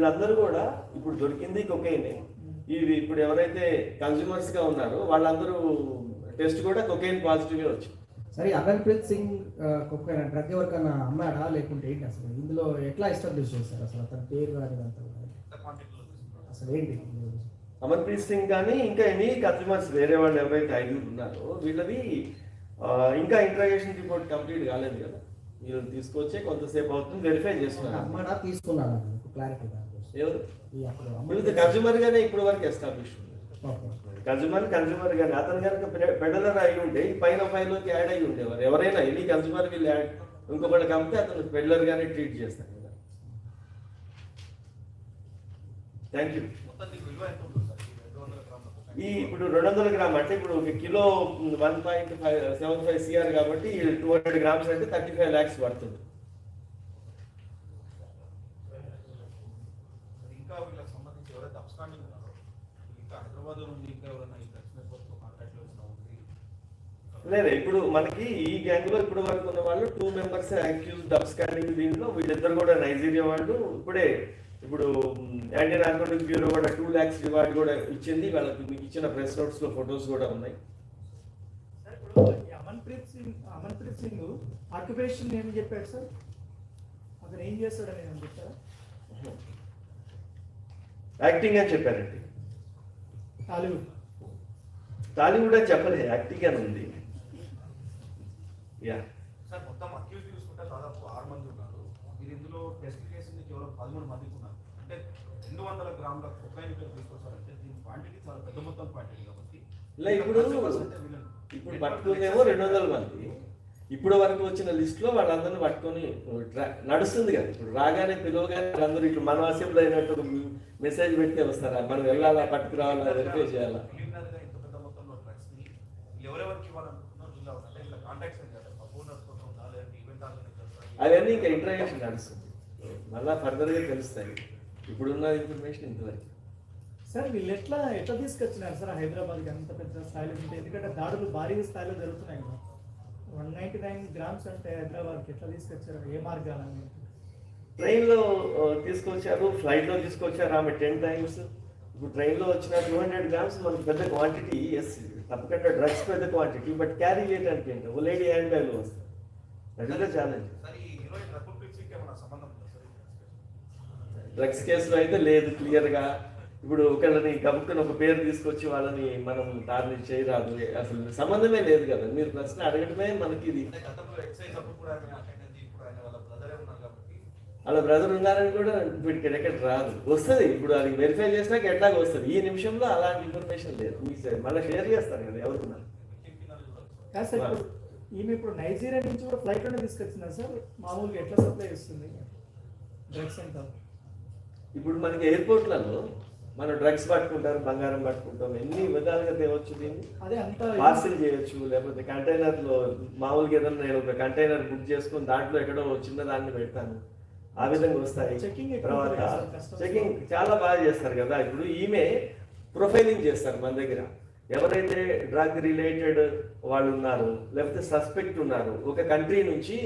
వీళ్ళందరూ కూడా ఇప్పుడు దొరికింది కొకైనే ఇవి ఇప్పుడు ఎవరైతే కన్జ్యూమర్స్గా ఉన్నారో వాళ్ళందరూ టెస్ట్ కూడా కొకైన్ పాజిటివ్ వచ్చింది. సరే అమన్ప్రీత్ సింగ్ కుక్కర్ డ్రగ్ ఎవరికైనా అమ్మాడా లేకుంటే ఏంటి అసలు? ఇందులో ఎట్లా ఎస్టాబ్లిష్ చేశారు అసలు అతని పేరు కానీ అసలు ఏంటి? అమర్ప్రీత్ సింగ్ కానీ ఇంకా ఎనీ కన్జ్యూమర్స్ వేరే వాళ్ళు ఎవరైతే ఐదుగురు ఉన్నారో వీళ్ళది ఆ, ఇంకా ఇంట్రాగేషన్ రిపోర్ట్ కంప్లీట్ కాలేదు కదా. వీళ్ళు తీసుకొచ్చే కొంతసేపు అవుతుంది వెరిఫై చేస్తున్నారు. అమ్మాడా తీసుకున్నాడా క్లారిటీ ఎవరు? కన్జ్యూమర్ గానే ఇప్పుడు వరకు ఎస్టాబ్లిష్ కన్జ్యూమర్ కన్జ్యూమర్ గానే. అతను కనుక పెడలర్ అయి ఉంటే ఈ పైన ఫైల్లోకి యాడ్ అయి ఉండేవారు. ఎవరైనా ఎనీ కన్జ్యూమర్ వీళ్ళు యాడ్ ఇంకొకటి కంపితే అతను పెడలర్ గానే ట్రీట్ చేస్తారు కదా. థ్యాంక్ యూ ఈ ఇప్పుడు రెండు వందల గ్రామ్ అంటే ఇప్పుడు ఒక kilo one point five seven five CR కాబట్టి టూ హండ్రెడ్ గ్రామ్స్ అంటే థర్టీ ఫైవ్ ల్యాక్స్ పడుతుంది. ఇంకా వీళ్ళకి సంబంధించి ఎవరైతే అబ్స్కాండింగ్ ఉన్నారో ఇంకా హైదరాబాద్ నుండి ఇంకా ఎవరైనా ఈ ఉంది లేదు ఇప్పుడు మనకి ఈ గ్యాంగ్లో ఇప్పుడు వరకు ఉన్న వాళ్ళు టూ మెంబర్స్ అక్యూజ్ డబ్ స్కానింగ్ దీంట్లో వీళ్ళిద్దరు కూడా నైజీరియా వాళ్ళు ఇప్పుడే ఇప్పుడు యాంటీ నార్కోటిక్ బ్యూరో కూడా టూ ల్యాక్స్ రివార్డ్ కూడా ఇచ్చింది. వాళ్ళకి మీకు ఇచ్చిన ప్రెస్ నోట్స్లో ఫొటోస్ కూడా ఉన్నాయి. సార్ ఇప్పుడు ఈ అమన్ప్రీత్ సింగ్ అమన్ప్రీత్ సింగ్ ఆక్యుపేషన్ ఏమి చెప్పాడు సార్? అతను ఏం చేస్తాడని ఏమని చెప్తారా యాక్టింగ్ అని చెప్పారండి. టాలీవుడ్ టాలీవుడ్ అని చెప్పలేదు. యాక్టింగ్ అని ఉంది. యా సార్ మొత్తం అక్యూజ్ చూసుకుంటే దాదాపు ఆరు మంది మీరు ఇందులో టెస్ట్ కేసుని కేవలం పదమూడు మందికి ఉన్నారు. అంటే రెండు వందల గ్రాముల కొకైన్ ఇక్కడ తీసుకొచ్చారంటే దీని క్వాంటిటీ చాలా పెద్ద మొత్తం క్వాంటిటీ కాబట్టి ఇలా ఇప్పుడు ఇప్పుడు పట్టుకుందేమో రెండు వందల మంది. ఇప్పుడు వరకు వచ్చిన లిస్ట్లో వాళ్ళందరినీ పట్టుకొని నడుస్తుంది కదా. ఇప్పుడు రాగానే పిలవగానే వాళ్ళందరూ ఇట్లా మన అసెంబ్లీ అయినట్టు మెసేజ్ పెడితే వస్తారా? మనం వెళ్ళాలా పట్టుకురావాలా వెరిఫై చేయాలా? ఎవరెవరికి కాంటాక్ట్స్ అవన్నీ ఇంకా ఇంటరాక్షన్ నడుస్తుంది. మళ్ళా ఫర్దర్గా తెలుస్తాయి. ఇప్పుడున్న ఇన్ఫర్మేషన్ ఇంతవరకు. సార్ వీళ్ళు ఎట్లా ఎట్లా తీసుకొచ్చినారు సార్ హైదరాబాద్కి? అంత పెద్ద స్థాయిలో ఉంటే ఎందుకంటే దాడులు భారీ స్థాయిలో జరుగుతున్నాయి కదా. వన్ నైంటీ నైన్ గ్రామ్స్ అంటే హైదరాబాద్కి ఎట్లా తీసుకొచ్చారు? ఏ మార్గాలని ట్రైన్లో ఆ, తీసుకొచ్చారు ఫ్లైట్లో తీసుకొచ్చారు ఆమె టెన్ టైమ్స్. ఇప్పుడు ట్రైన్లో వచ్చిన టూ హండ్రెడ్ గ్రామ్స్ మనకి పెద్ద క్వాంటిటీ ఎస్ తప్పకుండా డ్రగ్స్ పెద్ద క్వాంటిటీ బట్ క్యారీ చేయడానికి ఏంటి? ఓ లేడీ హ్యాండ్ బ్యాగ్ వస్తుంది. The challenge? డ్రగ్స్ కేసులో అయితే లేదు క్లియర్గా. ఇప్పుడు ఒకళ్ళని గబుక్కుని ఒక పేరు తీసుకొచ్చి వాళ్ళని మనం దారిని చేయరాదు. అసలు సంబంధమే లేదు కదా. మీరు ప్రశ్న అడగడమే మనకి ఇది. వాళ్ళ బ్రదరే ఉన్నారని కూడా వీటికి ఎక్కడ రాదు. వస్తుంది ఇప్పుడు అది వెరిఫై చేసినాక ఎట్లాగ వస్తుంది. ఈ నిమిషంలో అలాంటి ఇన్ఫర్మేషన్ లేదు. మీకు మళ్ళీ షేర్ చేస్తారు కదా ఎవరున్నారు ఈమె ఇప్పుడు నైజీరియా నుంచి కూడా ఫ్లైట్లోనే తీసుకొచ్చినారు సార్? మామూలుగా ఎట్లా సప్లై చేస్తుంది? డ్రగ్స్ అంతా. ఇప్పుడు మనకి ఎయిర్పోర్ట్లలో మనం డ్రగ్స్ పట్టుకుంటారు బంగారం పట్టుకుంటాం ఎన్ని విధాలుగా తేవచ్చు దీన్ని? అదే అంత పార్సిల్ చేయొచ్చు లేకపోతే కంటైనర్లో మామూలుగా ఏదైనా నేను ఒక కంటైనర్ బుక్ చేసుకుని దాంట్లో ఎక్కడో చిన్న దాన్ని పెడతాను. ఆ విధంగా వస్తాయి. ఎక్కువ తర్వాత చెకింగ్. చాలా బాగా చేస్తారు కదా. ఇప్పుడు ఈమె ప్రొఫైలింగ్ చేస్తారు మన దగ్గర. ఎవరైతే డ్రగ్ రిలేటెడ్ వాళ్ళు ఉన్నారు లేకపోతే సస్పెక్ట్ ఉన్నారు ఒక కంట్రీ నుంచి